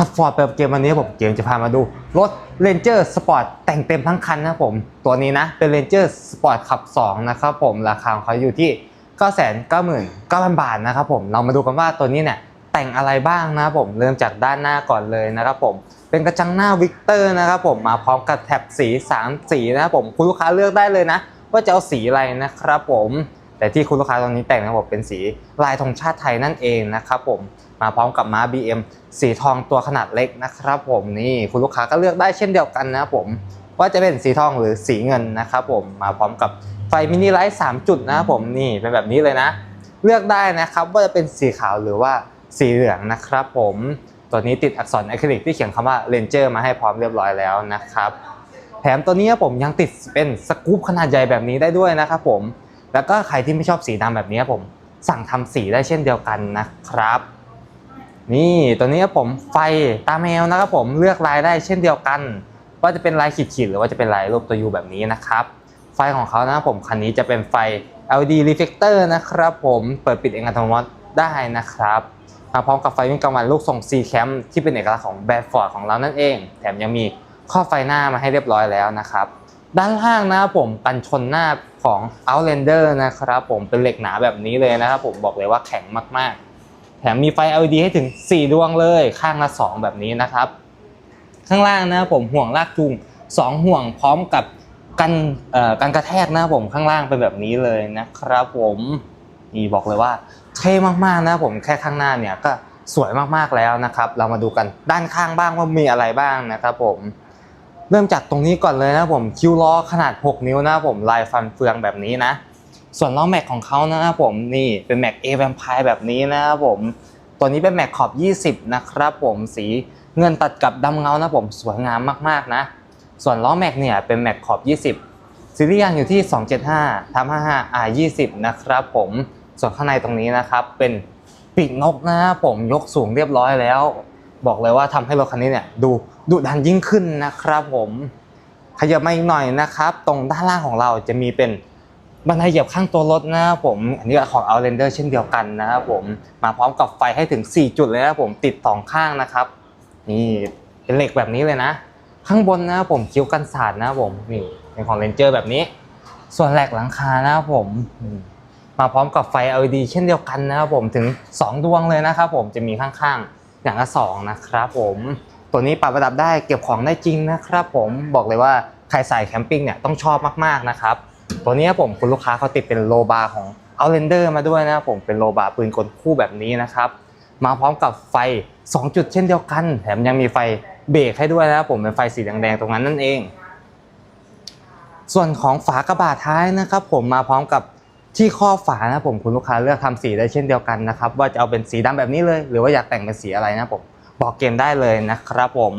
ขับฟอร์ดแบบเกมวันนี้ผมเกมจะพามาดู รถ Ranger Sport แต่งเต็มทั้งคันนะผม ตัวนี้นะเป็น Ranger Sport ขับ 2 นะครับผม ราคาของเขาอยู่ที่ 999,000 บาทนะครับผม เรามาดูกันว่าตัวนี้เนี่ยแต่งอะไรบ้างนะผม เริ่มจากด้านหน้าก่อนเลยนะครับผม เป็นกระจังหน้าวิกเตอร์นะครับผมมาพร้อมกับแท็บสี 3 สีนะครับผมคุณลูกค้าเลือกได้เลยนะ ว่าจะเอาสีอะไรนะครับผม แต่ที่คุณลูกค้าตอนนี้แต่งนะครับผมเป็นสีลายธงชาติไทยนั่นเองนะครับผมมาพร้อมกับม้า BM สีทองตัวขนาดเล็กนะครับผมนี่คุณลูกค้าก็เลือกได้เช่นเดียวกันนะผมว่าจะเป็นสีทองหรือสีเงินนะครับผมมาพร้อมกับไฟมินิไลท์3จุดนะครับผมนี่เป็นแบบนี้เลยนะ เลือกได้นะครับว่าจะเป็นสีขาวหรือว่าสีเหลืองนะครับผมตัวนี้ติดอักษรอะคริลิกที่เขียนคำว่า Ranger มาให้พร้อมเรียบร้อยแล้วนะครับแถมตัวนี้ผมยังติดเป็นสกู๊ปขนาดใหญ่แบบนี้ได้ด้วยนะครับผม แล้วก็ใครที่ไม่ชอบสีดำแบบนี้ผมสั่งทำสีได้เช่นเดียวกันนะครับ นี่ตัวนี้ผมไฟตาแมวนะครับผมเลือกลายได้เช่นเดียวกันว่าจะเป็นลายขีดๆหรือว่าจะเป็นลายรูปตัวยูแบบนี้นะครับ ไฟของเขานะครับผมคันนี้จะเป็นไฟ LED reflector นะครับผมเปิดปิดเองอัตโนมัติได้นะครับมาพร้อมกับไฟวิ่งกลางวันลูกทรง C cam ที่เป็นเอกลักษณ์ของแบรนด์ฟอร์ดของเรานั่นเอง แถมยังมีข้อไฟหน้ามาให้เรียบร้อยแล้วนะครับ ด้านล่างนะครับผมกันชนหน้าของ Outlander นะครับผมเป็นเหล็กหนาแบบนี้เลยนะครับผมบอกเลยว่าแข็งมากๆ แถมมีไฟ LED ให้ถึง 4 ดวงเลยข้างละ 2 แบบนี้นะครับ ข้างล่างนะครับผมห่วงลากจูง2 ห่วงพร้อมกับกันเอ่อกันกระแทกนะครับผมข้างล่างเป็นแบบนี้เลยนะครับผมนี่บอกเลยว่าเท่มากๆนะครับผมแค่ข้างหน้าเนี่ยก็สวยมากๆแล้วนะครับ เรามาดูกันด้านข้างบ้างว่ามีอะไรบ้างนะครับผม เริ่มจากตรงนี้ก่อนเลยนะผมคิ้วล้อขนาด 6 นิ้วนะผมลายฟันเฟืองแบบนี้นะ ส่วนล้อแม็กของเขานะครับผมนี่เป็นแม็ก A Vampire แบบนี้นะครับผมตัวนี้เป็นแม็กขอบ 20 นะครับผมสีเงินตัดกับดำเงานะผมสวยงามมากๆนะ ส่วนล้อแม็กเนี่ยเป็นแม็กขอบ 20 ซีรีส์ยางอยู่ที่ 275ทับ55 R 20 นะครับผมส่วนข้างในตรงนี้นะครับเป็นปีกนกนะครับผมยกสูงเรียบร้อยแล้ว บอกเลยว่าทำให้รถคันนี้เนี่ยดูดุดันยิ่งขึ้นนะครับผมขยับมาอีกหน่อยนะครับ ตรงด้านล่างของเราจะมีเป็นบันไดเหยียบข้างตัวรถนะครับผม อันนี้ของ Outlander เช่นเดียวกันนะครับผมมาพร้อมกับไฟให้ถึง 4 จุดเลยนะผมติดสองข้างนะครับ นี่เป็นเหล็กแบบนี้เลยนะ ข้างบนนะครับผมคิ้วกันสาดนะครับผมนี่เป็นของ Ranger แบบนี้ ส่วนแหลกหลังคานะครับผมมมาพร้อมกับไฟ LED เช่นเดียวกันนะครับผมถึง 2 ดวงเลยนะครับผมจะมีข้างๆ อย่างละสองนะครับผมตัวนี้ปรับระดับได้เก็บของได้จริงนะครับผมบอกเลยว่าใครใส่แคมปิ้งเนี่ยต้องชอบมากๆนะครับตัวนี้ผมคุณลูกค้าเขาติดเป็นโลบาร์ของ Outlander มาด้วยนะผมเป็นโลบาร์ปืนกลคู่แบบนี้นะครับมาพร้อมกับไฟ 2 จุดเช่นเดียวกัน แถมยังมีไฟเบรกให้ด้วยนะผมเป็นไฟสีแดงๆตรงนั้นนั่นเอง ส่วนของฝากระบะท้ายนะครับ ผมมาพร้อมกับ ที่ข้อฝานะครับผมคุณลูกค้าเลือกทำสีได้เช่นเดียวกันนะครับว่าจะเอาเป็นสีดำแบบนี้เลย หรือว่าอยากแต่งเป็นสีอะไรนะผมบอกเกมได้เลยนะครับผม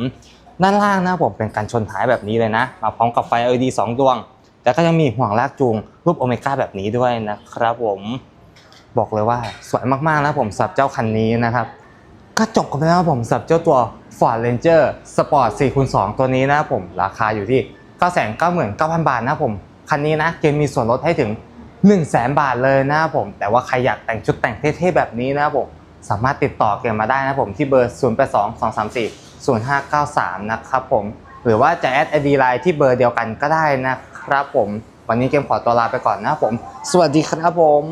ด้านล่างนะผมเป็นการชนท้ายแบบนี้เลยนะ มาพร้อมกับไฟ LED 2 ดวง แล้วก็ยังมีห่วงลากจูง รูปโอเมก้าแบบนี้ด้วยนะครับผมบอกเลยว่าสวยมากๆนะผมสับเจ้าคันนี้นะครับก็จบกันไปแล้วผมสับเจ้าตัว Ford Ranger Sport 4คูณ2ตัวนี้นะผมราคาอยู่ที่ 999,000 บาทนะครับผม คันนี้นะเกมมีส่วนลดให้ถึง 1 0 0 0 0แบาทเลยนะครับผม แต่ว่าใครอยากแต่งชุดแต่งเท่ๆแบบนี้นะครับผมสามารถติดต่อเกมมาได้นะผมที่เบอร์ 0822340593 นะครับผม หรือว่าจะแอดไอดีไลน์ที่เบอร์เดียวกันก็ได้นะครับผม วันนี้เกมขอตัวลาไปก่อนนะผม สวัสดีครับผม